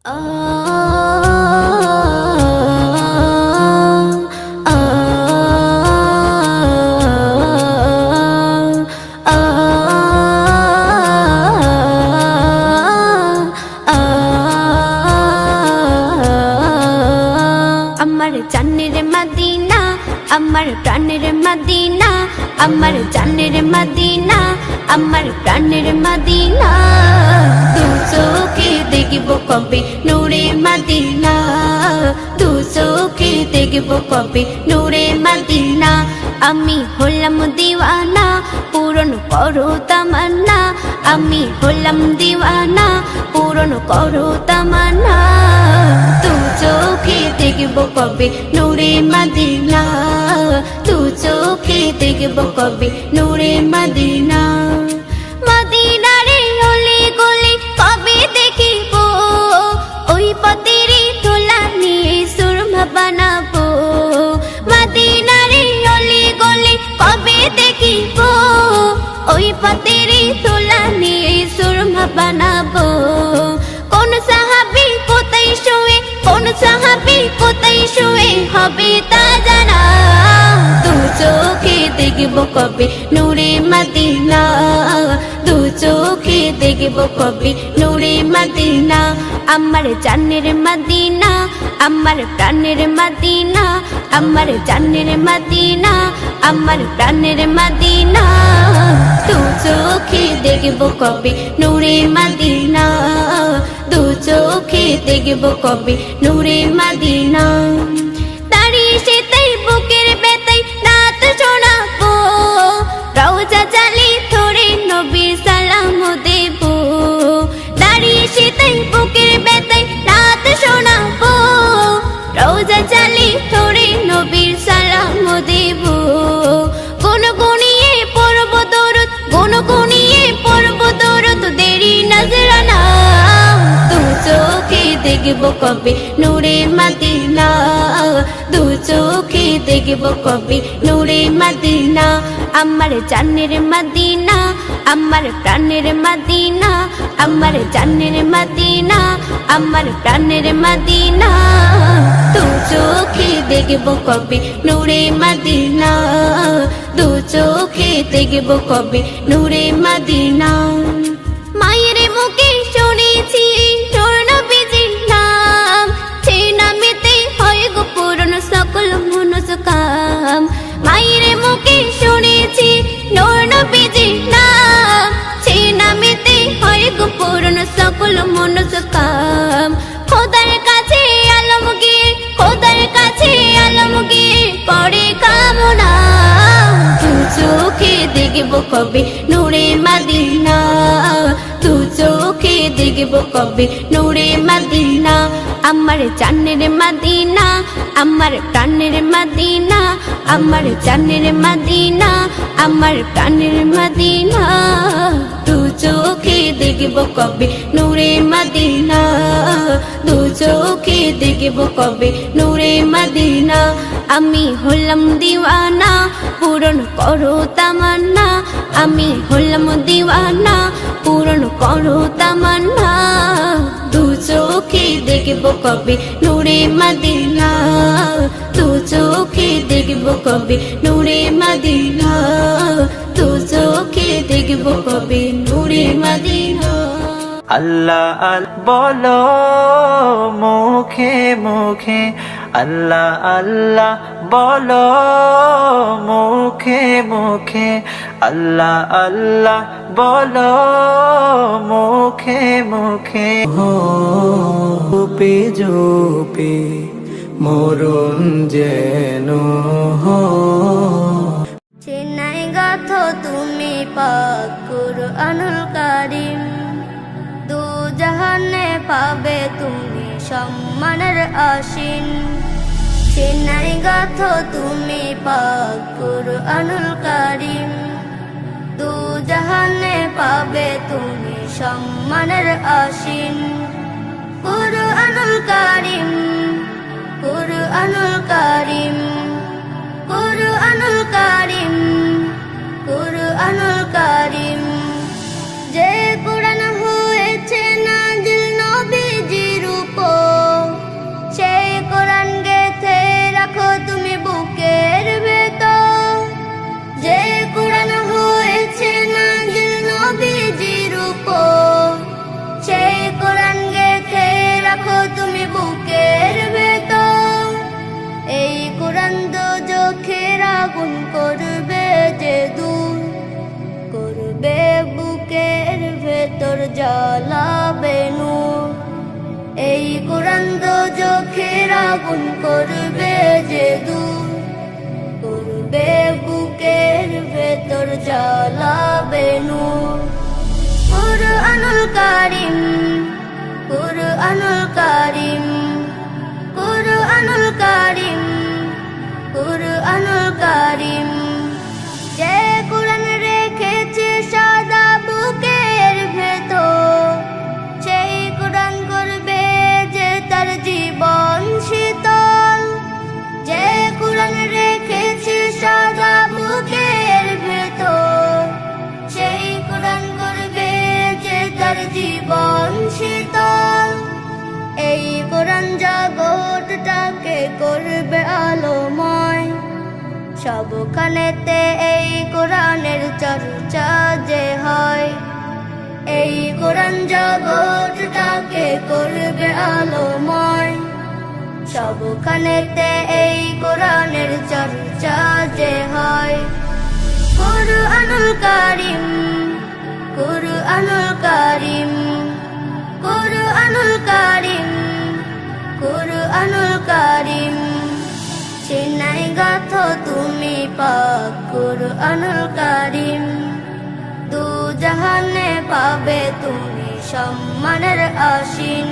আমার জানের মাদিনা আমার প্রাণের মাদিনা আমার জানের মাদিনা। আমার প্রাণের মাদিনা, দু চোখে দেখব কবে নূরে মাদিনা, দু চোখে দেখব কবে নূরে মাদিনা। আমি হলাম দিওয়ানা, পূরণ করো তামান্না। আমি হলাম দিওয়ানা, পূরণ করো তামান্না। তু চোখে দেখব কবে নূরে মাদিনা তু চোখে দেখব কবে? নূরে মাদিনা। মাদিনারে অলি গলি কবে দেখিব? ওই পথেরই তোলা নিয়ে সুরমা বানাবো। মাদিনারে অলি গলি কবে দেখিব? ওই পথেরই তোলা নিয়ে সুরমা বানাবো। কোন সাহাবি কোথায় শুয়ে? কোন সাহাবি কোথায় শুয়ে? হবে তা দেখব কবে নূরে মদিনা? দু চোখে দেখব কবে নূরে মদিনা? আমার জানের মদিনা, আমার প্রাণের মদিনা, আমার জানের মদিনা, আমার প্রাণের মদিনা। দু চোখে দেখব কবে নূরে মদিনা? দু চোখে দেখব কবে নূরে মদিনা? দেখব কবে নূরে মদিনা? দু চোখে দেখব কবে নূরে মদিনা? আমার জানের মদিনা, আমার প্রাণের মদিনা, আমার জানের মদিনা, আমার প্রাণের মদিনা। দু চোখে দেখব কবে নূরে মদিনা? দু চোখে দেখব কবে নূরে মদিনা? মায়ের মুখে শুনেছি দেখব কবে নূরে মাদিনা? দু চোখে দেখব কবে নূরে মাদিনা? আমার জানের মাদিনা, আমার প্রাণের মাদিনা, আমার জানের মাদিনা, আমার প্রাণের মাদিনা। দু চোখে দেখব কবে নূরে মাদিনা? দু চোখে দেখব কবে নূরে মাদিনা? আমি হলাম দিওয়ানা পূরণ করো তামান্না। আমি হলাম দিওয়ানা, পূরণ করো তামান্না। দু চোখে দেখব কবে নূরে মদিনা। দু চোখে দেখব কবে নূরে মদিনা। দু চোখে দেখব কবে নূরে মদিনা। আল্লাহ আল বলো মুখে মুখে আল্লাহ আল্লাহ বলো মুখে মুখে। আল্লাহ আল্লাহ বলো মুখে মুখে। জোপে জোপে মরণ যেন চেন্নাই গাথ তুমি পাকুর আনুল কারিম। দু জাহানে পাবে তুমি সম্মানের আসিন চেন্নাই গাথ তুমি পাকুর আনুল কারিম। দু জাহানে পাবে তুমি সম্মানের আসিন কুরু আনুল কারিম, কুরু আনুল কারিম কারিম, কুরু আনুল কারিম। আগুন করবে যে দূর করবে বুকের ভেতর জ্বালাবে নূর। কুরআনুল কারিম কুরআনুল কারিম কুরআনুল কারিম কুরআনুল কারিম। সবখানেতে এই কোরআনের চর্চা যে হয়, এই কোরআন জগৎটাকে করবে আলোময়। সবখানেতে এই কোরআনের চর্চা যে হয়, কুরআনুল কারিম কুরআনুল কারিম কুরআনুল কারিম কুরআনুল কারিম। পাক কুরআনুল কারিম। দু জাহানে পাবে তুমি সম্মানের আসিন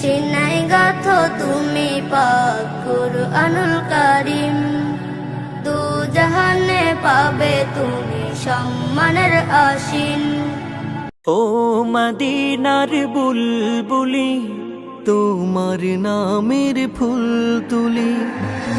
চেন্নাই গাথ তুমি পাক কুরআনুল কারিম। দু জাহানে পাবে তুমি সম্মানের আসিন ও মদিনার বুলবুলি, তোমার নামের ফুল তুলি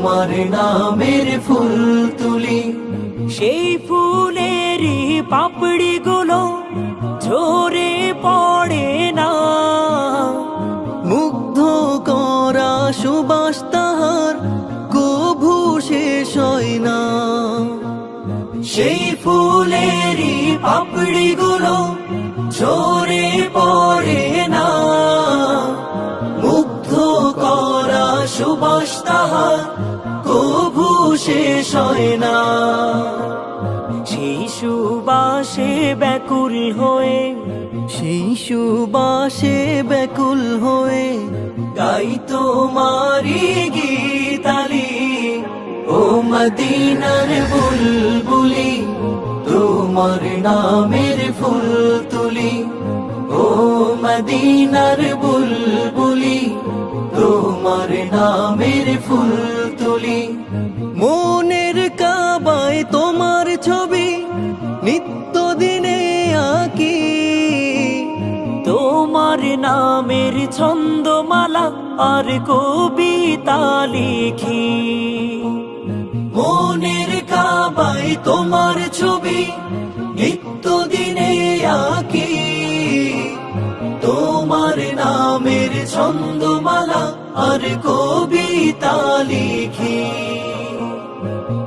তোমার নামের ফুল তুলি। সেই ফুলেরই পাপড়ি গুলো ঝরে পড়ে না। মুগ্ধ করা সুবাস তাহার কভু শেষ হয় না। সেই ফুলেরই পাপড়ি গুলো ঝরে পড়ে না। মুগ্ধ করা সুবাস তাহার শেষ হয় না। সেই সুবাসে ব্যাকুল হয়ে সেই সুবাসে ব্যাকুল হয়ে গাই তোমারি গীতালি ও মদিনার বুলবুলি, তোমার নামের ফুল তুলি। ও মদিনার বুলবুলি, তোমার নামের ফুল আর কবিতা লিখি। মনের কাবাই তোমার ছবি নিত্য দিনে আঁকি। তোমার নামের ছন্দমালা আর কবিতা লিখি।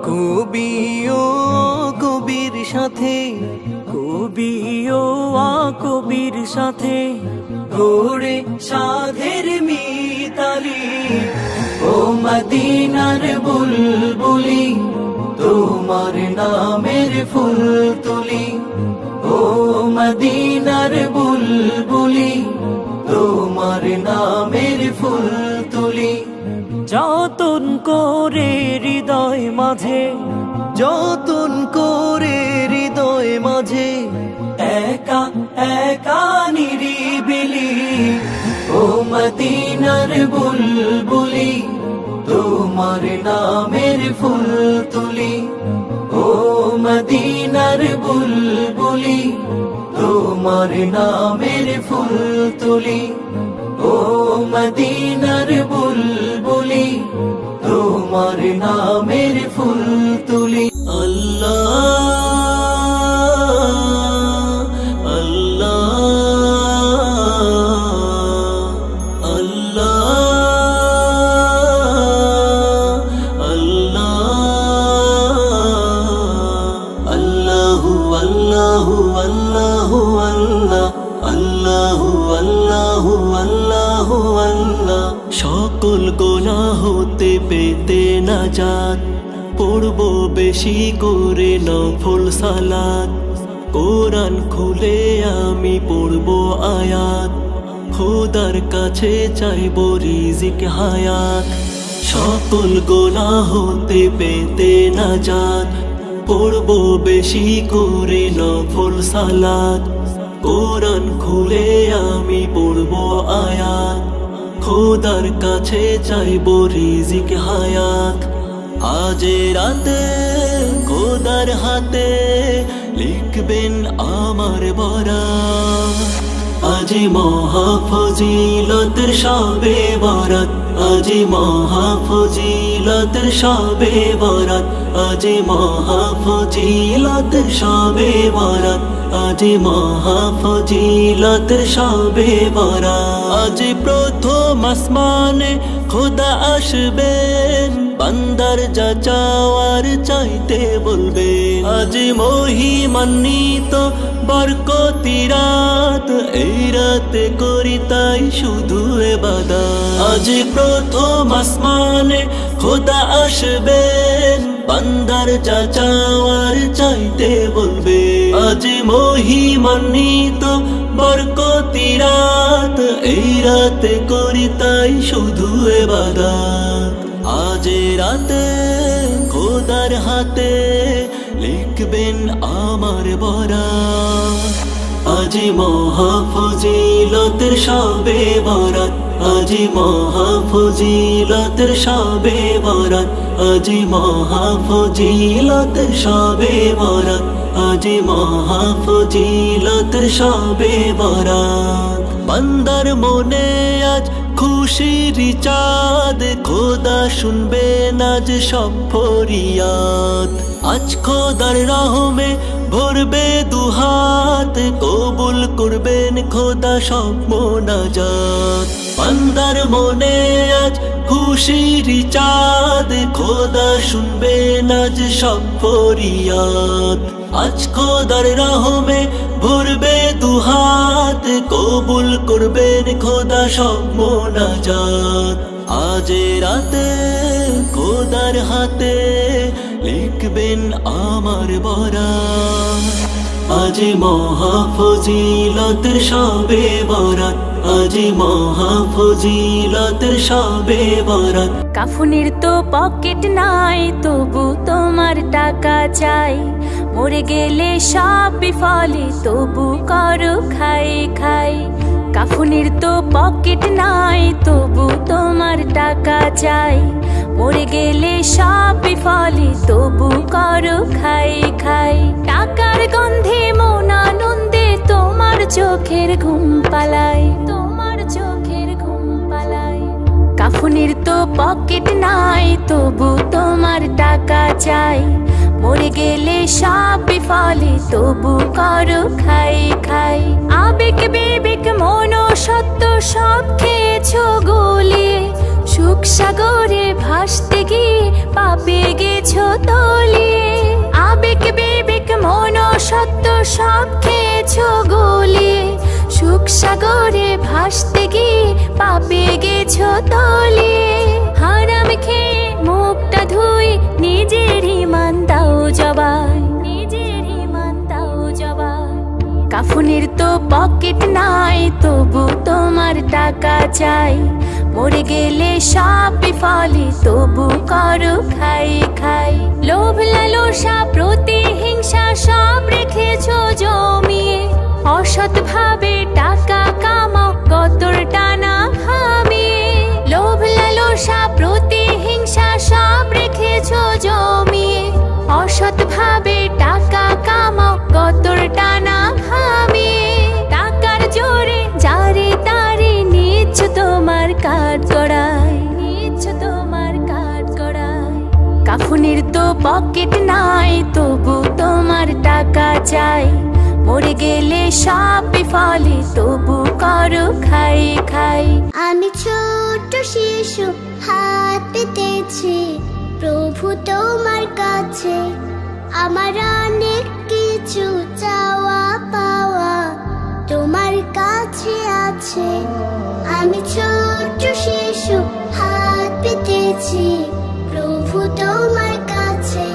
কবি ও কবির সাথে, কবি ও কবির সাথে গোড়ে সাধের মিতালি। ও মদিনার বুলবুলি, তোমার নামের ফুল তুলি ও মদিনার বুলবুলি, তোমার নামের ফুল তুলি যতন করে হৃদয় মাঝে, যতন করে হৃদয় মাঝে একা একা নিরিবিলি ও মদিনার বুলবুলি তোমার নামের ফুল তুলি ও মদিনার বুলবুলি তোমার নামের ফুল তুলি ও মদিনার বুলবুলি তোমার নামের ফুল তুলি আল্লাহ আমি পড়ব আয়াত। খোদার কাছে চাইব রিজিক হায়াত। সকল গোলা হতে পেতে না যাত পড়ব বেশি করে নফল সালাত। কোরআন খুলে আমি পড়ব আয়াত। খোদার কাছে চাইব রিজিক হায়াত। আজ রাতে খোদার হাতে লিখবেন আমার বরা। আজ মহাফজিলতের সবে বরাত, আজ মহাফজিলতের সবে বরাত, আজ মহাফজিলতের সবে বরাত, আজ মহাফজিলতের সবে বরাত। আজ প্রথম আসমানে খোদা আসবেন। বান্দার যা চাইতে বলবে। আজ মহিমান্বিত বরকতি রাত, এই রাতে করি তাই শুধু এবাদা আজ প্রথম আসমানে খোদা আসবেন বান্দার যা চাইতে বলবে। আজ মহিমান্বিত বরকতি রাত, এই রাতে করি তাই শুধু এবাদাত। আজ রাতে খোদার হাতে লিখবেন আমার বরা। আজ মহাফজিলতের সবে বরাত, আজ মহাফজিলতের সবে বরাত, আজ মহাফজিলতের সবে বরাত, আজ মহাফজিলতের সবে বরাত। বান্দার মনে আজ খুশির চাঁদ, খোদা শুনবে আজ সব ফরিয়াদ। আজ খোদার রহমে ভরবে দুহাত, কবুল করবেন খোদা সব মোনাজাত বান্দার মনে আজ খুশির চাঁদ, খোদা শুনবে আজ সব ফরিয়াদ। আজ খোদার রহমে ভরবে দুহাত, কবুল করবেন খোদা সব মোনাজাত। আজ রাতে খোদার হাতে লিখবেন আমার বরা আজ মহাফজিলতের সবে বরাত, আজ মহাফজিলতের সবে বরাত। কাফুনির তো পকেট নাই, তবু তোমার টাকা চাই। মরে গেলে সব বিফলে, তবু করো খাই খাই কাফুনের তো পকেট নাই, তবু তোমার টাকা চাই। মরে গেলে সব বিফলে তবু করো খাই খাই। টাকার গন্ধে মন আনন্দে তোমার চোখের ঘুম পালায় তোমার চোখের ঘুম পালায় কাফুনের তো পকেট নাই, তবু তোমার টাকা চাই। মরে গেলে সব বিফলে, তবু করো খাই খাই। আবেগ, বিবেক, মন সত্য সব খেয়েছো গলিয়ে সুখ সাগরে ভাসতে গিয়ে পাপে গেছো তলিয়ে আবেগ, বিবেক, মন সত্য সব খেয়েছো গলিয়ে সুখ সাগরে ভাসতে গিয়ে পাপে গেছো তলিয়ে হারাম খেয়ে মুখটা ধুই নিজের ইমান দাও জবাই। নিজের ইমান দাও জবাই। কাফুনের তো পকেট নাই, তবু তোমার টাকা চাই। মরে গেলে সব বিফলে তবু করো খাই খাই। লোভ লালসা, প্রতিহিংসা সব রেখেছো জমিয়ে। অসৎ ভাবে টাকা কামাও, কতর টানা লালসা প্রতিহিংসা সব রেখেছো জমিয়ে। অসৎ ভাবে টাকা কামাও, কতর টানা হামিয়ে টাকার জোরে, যারে তারে নিচ্ছ তোমার কাঠ গড়ায়। নিচ্ছ তোমার কাঠ গড়ায়। কাফুনের তো পকেট নাই, তবু তোমার টাকা চাই। মরে গেলে সব বিফলে তবু করো খাই খাই। আমি ছোট শিশু হাত পেতেছি প্রভু তোমার কাছে, আমার অনেক কিছু চাওয়া পাওয়া তোমার কাছে আছে। আমি ছোট শিশু, হাত পেতেছি প্রভু তোমার কাছে,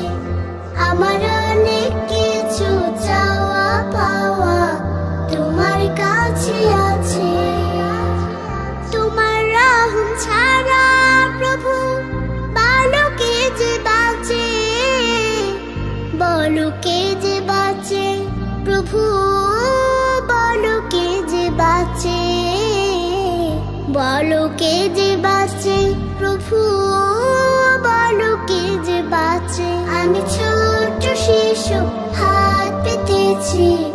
আমার আমি ছোট্ট শিশু হাত পেতেছি।